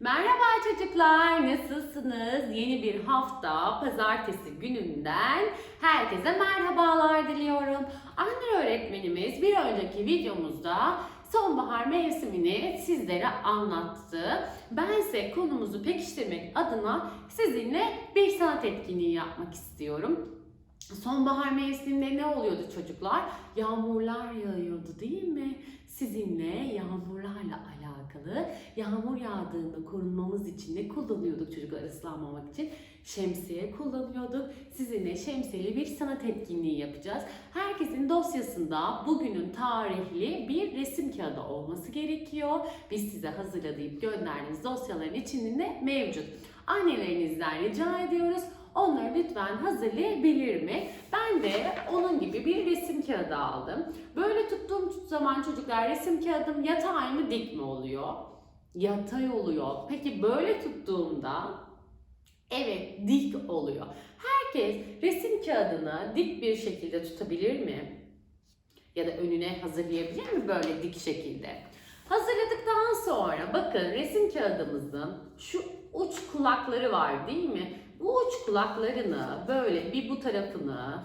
Merhaba çocuklar, nasılsınız? Yeni bir hafta, pazartesi gününden herkese merhabalar diliyorum. Anne öğretmenimiz bir önceki videomuzda sonbahar mevsimini sizlere anlattı. Ben ise konumuzu pekiştirmek adına sizinle bir sanat etkinliği yapmak istiyorum. Sonbahar mevsiminde ne oluyordu çocuklar? Yağmurlar yağıyordu değil mi? Sizinle yağmurlarla alakalı yağmur yağdığında korunmamız için ne kullanıyorduk çocuklar ıslanmamak için? Şemsiye kullanıyorduk. Sizinle şemsiyeli bir sanat etkinliği yapacağız. Herkesin dosyasında bugünün tarihli bir resim kağıdı olması gerekiyor. Biz size hazırlayıp gönderdiğimiz dosyaların içinde mevcut. Annelerinizden rica ediyoruz. Onları lütfen hazırlayabilir mi? Ben de onun gibi bir resim kağıdı aldım. Böyle tuttuğum zaman çocuklar resim kağıdım yatay mı dik mi oluyor? Yatay oluyor. Peki böyle tuttuğumda evet dik oluyor. Herkes resim kağıdını dik bir şekilde tutabilir mi? Ya da önüne hazırlayabilir mi böyle dik şekilde? Hazırladıktan sonra bakın resim kağıdımızın şu uç kulakları var değil mi? Uç kulaklarını böyle bir bu tarafını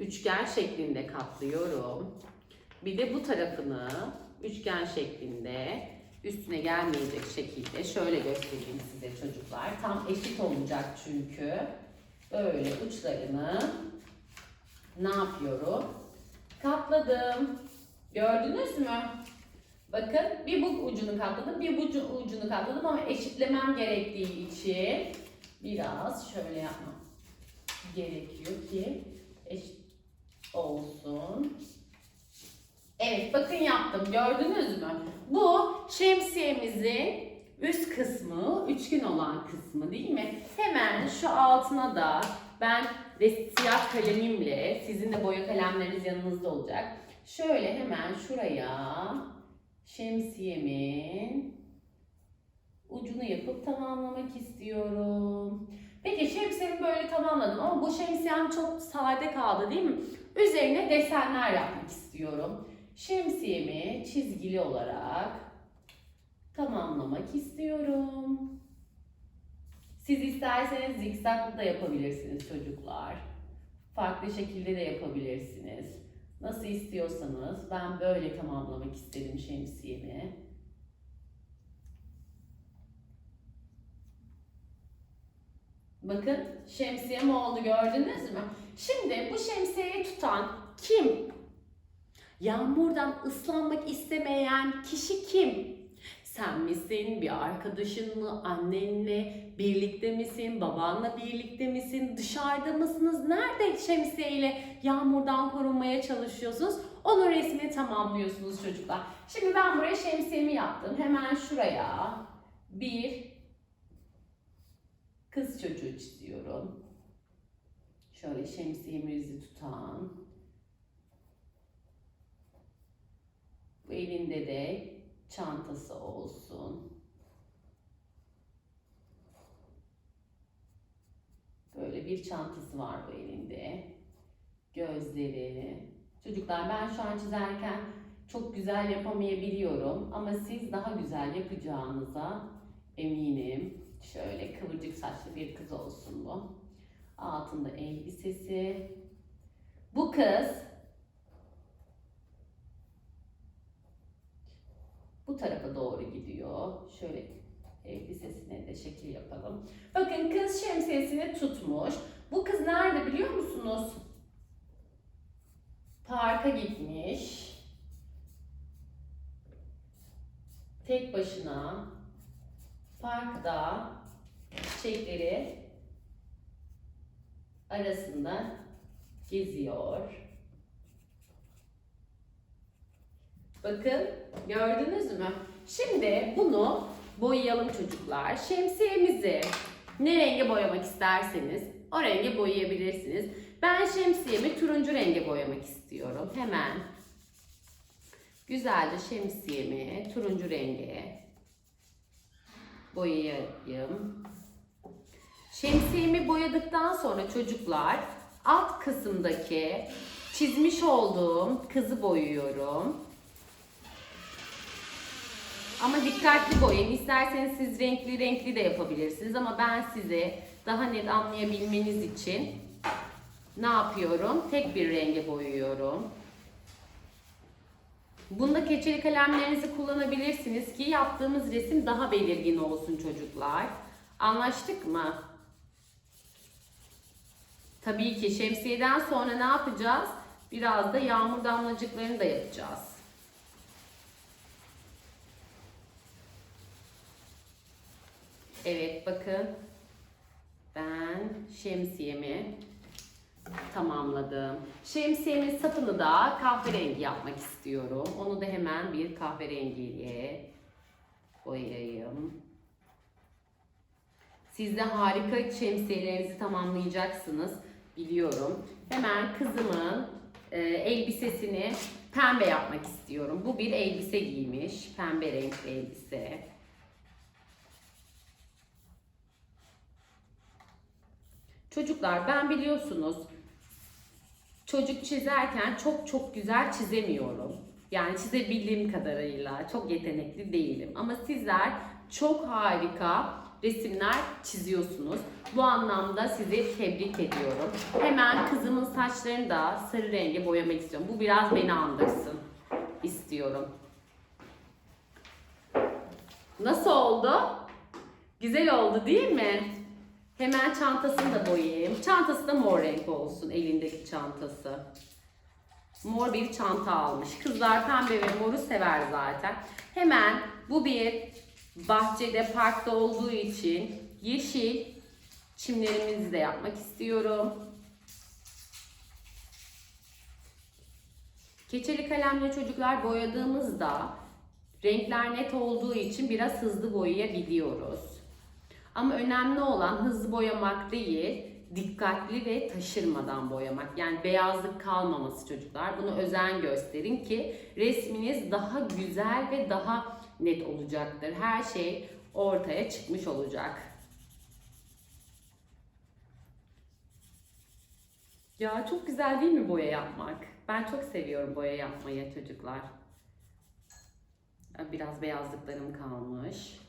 üçgen şeklinde katlıyorum. Bir de bu tarafını üçgen şeklinde üstüne gelmeyecek şekilde şöyle göstereyim size çocuklar. Tam eşit olacak çünkü. Böyle uçlarını ne yapıyorum? Katladım. Gördünüz mü? Bakın bir bu ucunu katladım, bir bu ucu- ucunu katladım ama eşitlemem gerektiği için biraz şöyle yapmam gerekiyor ki eşit olsun. Evet bakın yaptım gördünüz mü? Bu şemsiyemizin üst kısmı, üçgen olan kısmı değil mi? Hemen şu altına da ben siyah kalemimle, sizin de boya kalemleriniz yanınızda olacak. Şöyle hemen şuraya şemsiyemin ucunu yapıp tamamlamak istiyorum. Peki şemsiyemi böyle tamamladım ama bu şemsiyem çok sade kaldı değil mi? Üzerine desenler yapmak istiyorum. Şemsiyemi çizgili olarak tamamlamak istiyorum. Siz isterseniz zikzaklı da yapabilirsiniz çocuklar. Farklı şekilde de yapabilirsiniz. Nasıl istiyorsanız ben böyle tamamlamak istedim şemsiyemi. Bakın şemsiyem oldu gördünüz mü? Şimdi bu şemsiyeyi tutan kim? Yağmurdan ıslanmak istemeyen kişi kim? Sen misin, bir arkadaşın mı, annenle birlikte misin, babanla birlikte misin, dışarıda mısınız, nerede şemsiyeyle yağmurdan korunmaya çalışıyorsunuz? Onun resmini tamamlıyorsunuz çocuklar. Şimdi ben buraya şemsiyemi yaptım. Hemen şuraya bir kız çocuğu çiziyorum. Şöyle şemsiyemizi tutan. Bu elinde de çantası olsun. Böyle bir çantası var bu elinde. Gözleri. Çocuklar ben şu an çizerken çok güzel yapamayabiliyorum ama siz daha güzel yapacağınıza eminim. Şöyle kıvırcık saçlı bir kız olsun bu. Altında elbisesi. Bu kız bu tarafa doğru gidiyor. Şöyle elbisesine de şekil yapalım. Bakın kız şemsiyesini tutmuş. Bu kız nerede biliyor musunuz? Parka gitmiş. Tek başına parkta çiçekleri arasında geziyor. Bakın gördünüz mü? Şimdi bunu boyayalım çocuklar. Şemsiyemizi ne renge boyamak isterseniz o renge boyayabilirsiniz. Ben şemsiyemi turuncu renge boyamak istiyorum. Hemen güzelce şemsiyemi turuncu renge boyayayım. Şemsiyemi boyadıktan sonra çocuklar alt kısımdaki çizmiş olduğum kızı boyuyorum. Ama dikkatli boyayın. İsterseniz siz renkli renkli de yapabilirsiniz ama ben size daha net anlayabilmeniz için ne yapıyorum? Tek bir renge boyuyorum. Bunda keçeli kalemlerinizi kullanabilirsiniz ki yaptığımız resim daha belirgin olsun çocuklar. Anlaştık mı? Tabii ki şemsiyeden sonra ne yapacağız? Biraz da yağmur damlacıklarını da yapacağız. Evet bakın. Ben şemsiyemi tamamladım. Şemsiyemin sapını da kahverengi yapmak istiyorum. Onu da hemen bir kahverengiye boyayayım. Siz de harika şemsiyelerinizi tamamlayacaksınız biliyorum. Hemen kızımın e, elbisesini pembe yapmak istiyorum. Bu bir elbise giymiş. Pembe renkli elbise. Çocuklar ben biliyorsunuz çocuk çizerken çok çok güzel çizemiyorum. Yani çizebildiğim kadarıyla çok yetenekli değilim. Ama sizler çok harika resimler çiziyorsunuz. Bu anlamda sizi tebrik ediyorum. Hemen kızımın saçlarını da sarı renge boyamak istiyorum. Bu biraz beni andırsın istiyorum. Nasıl oldu? Güzel oldu değil mi? Hemen çantasını da boyayayım. Çantası da mor renk olsun elindeki çantası. Mor bir çanta almış. Kızlar pembe ve moru sever zaten. Hemen bu bir bahçede parkta olduğu için yeşil çimlerimizi de yapmak istiyorum. Keçeli kalemle çocuklar boyadığımızda renkler net olduğu için biraz hızlı boyayabiliyoruz. Ama önemli olan hızlı boyamak değil, dikkatli ve taşırmadan boyamak. Yani beyazlık kalmaması çocuklar. Bunu özen gösterin ki resminiz daha güzel ve daha net olacaktır. Her şey ortaya çıkmış olacak. Ya çok güzel değil mi boya yapmak? Ben çok seviyorum boya yapmayı çocuklar. Biraz beyazlıklarım kalmış.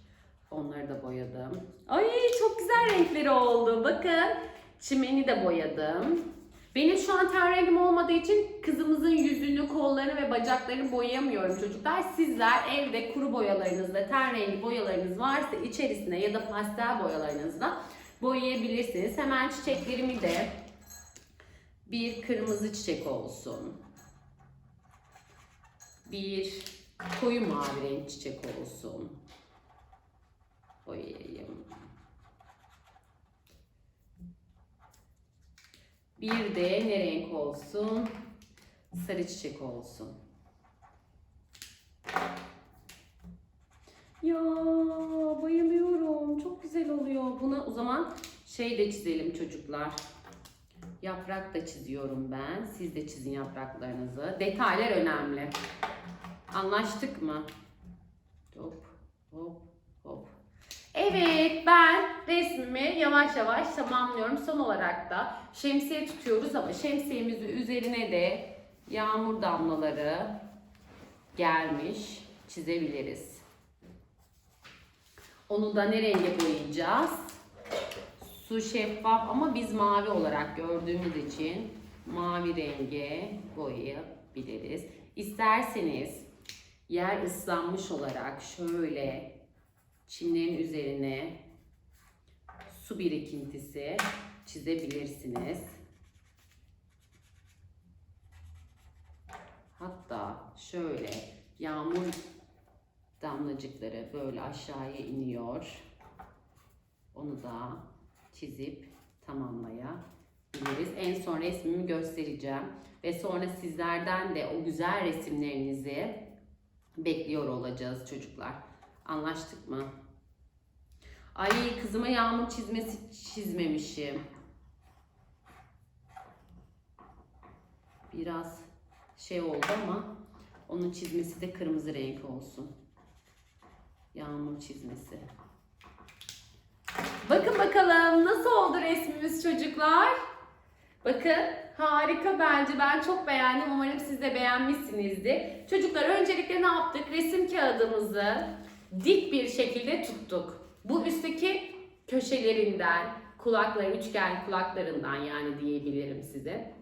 Onları da boyadım. Ay çok güzel renkleri oldu. Bakın çimeni de boyadım. Benim şu an ten rengim olmadığı için kızımızın yüzünü, kollarını ve bacaklarını boyayamıyorum çocuklar. Sizler evde kuru boyalarınızda, ten rengi boyalarınız varsa içerisine ya da pastel boyalarınızda boyayabilirsiniz. Hemen çiçeklerimi de bir kırmızı çiçek olsun. Bir koyu mavi renk çiçek olsun boyayayım. Bir de ne renk olsun? Sarı çiçek olsun. Ya bayılıyorum. Çok güzel oluyor. Buna o zaman şey de çizelim çocuklar. Yaprak da çiziyorum ben. Siz de çizin yapraklarınızı. Detaylar önemli. Anlaştık mı? Hop hop. Evet ben resmimi yavaş yavaş tamamlıyorum. Son olarak da şemsiye tutuyoruz ama şemsiyemizin üzerine de yağmur damlaları gelmiş çizebiliriz. Onu da ne renge boyayacağız? Su şeffaf ama biz mavi olarak gördüğümüz için mavi renge boyayabiliriz. İsterseniz yer ıslanmış olarak şöyle çimlerin üzerine su birikintisi çizebilirsiniz. Hatta şöyle yağmur damlacıkları böyle aşağıya iniyor. Onu da çizip tamamlayabiliriz. En son resmimi göstereceğim ve sonra sizlerden de o güzel resimlerinizi bekliyor olacağız çocuklar. Anlaştık mı? Ay kızıma yağmur çizmesi çizmemişim. Biraz şey oldu ama onun çizmesi de kırmızı renk olsun. Yağmur çizmesi. Bakın bakalım nasıl oldu resmimiz çocuklar? Bakın harika bence. Ben çok beğendim. Umarım siz de beğenmişsinizdir. Çocuklar öncelikle ne yaptık? Resim kağıdımızı dik bir şekilde tuttuk. Bu üstteki köşelerinden, kulakları, üçgen kulaklarından yani diyebilirim size.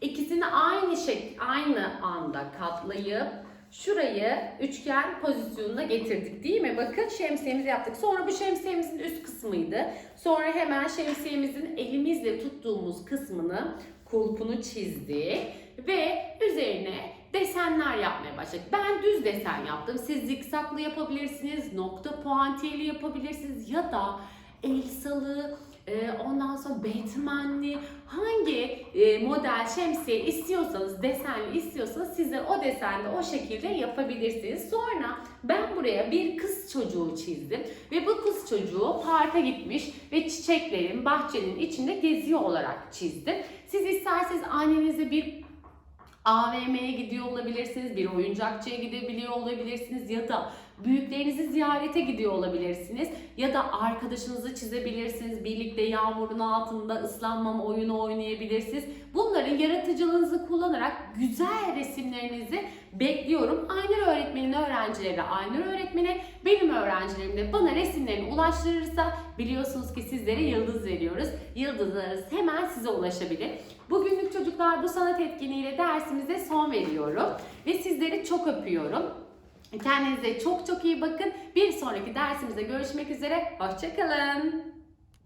İkisini aynı şek aynı anda katlayıp şurayı üçgen pozisyonuna getirdik değil mi? Bakın şemsiyemizi yaptık. Sonra bu şemsiyemizin üst kısmıydı. Sonra hemen şemsiyemizin elimizle tuttuğumuz kısmını kulpunu çizdik ve üzerine desenler yapmaya başladık. Ben düz desen yaptım. Siz zikzaklı yapabilirsiniz, nokta puantiyeli yapabilirsiniz ya da Elsa'lı, e, ondan sonra Batman'li hangi e, model şemsiye istiyorsanız, desenli istiyorsanız sizler o desende o şekilde yapabilirsiniz. Sonra ben buraya bir kız çocuğu çizdim ve bu kız çocuğu parka gitmiş ve çiçeklerin, bahçenin içinde geziyor olarak çizdim. Siz isterseniz annenize bir AVM'ye gidiyor olabilirsiniz, bir oyuncakçıya gidebiliyor olabilirsiniz ya da büyüklerinizi ziyarete gidiyor olabilirsiniz ya da arkadaşınızı çizebilirsiniz. Birlikte yağmurun altında ıslanmama oyunu oynayabilirsiniz. Bunların yaratıcılığınızı kullanarak güzel resimlerinizi bekliyorum. Aynur öğretmenin öğrencileri de Aynur öğretmene, benim öğrencilerim de bana resimlerini ulaştırırsa biliyorsunuz ki sizlere yıldız veriyoruz. Yıldızlarınız hemen size ulaşabilir. Bugünlük çocuklar bu sanat etkinliğiyle dersimize son veriyorum ve sizleri çok öpüyorum. Kendinize çok çok iyi bakın. Bir sonraki dersimizde görüşmek üzere. Hoşçakalın.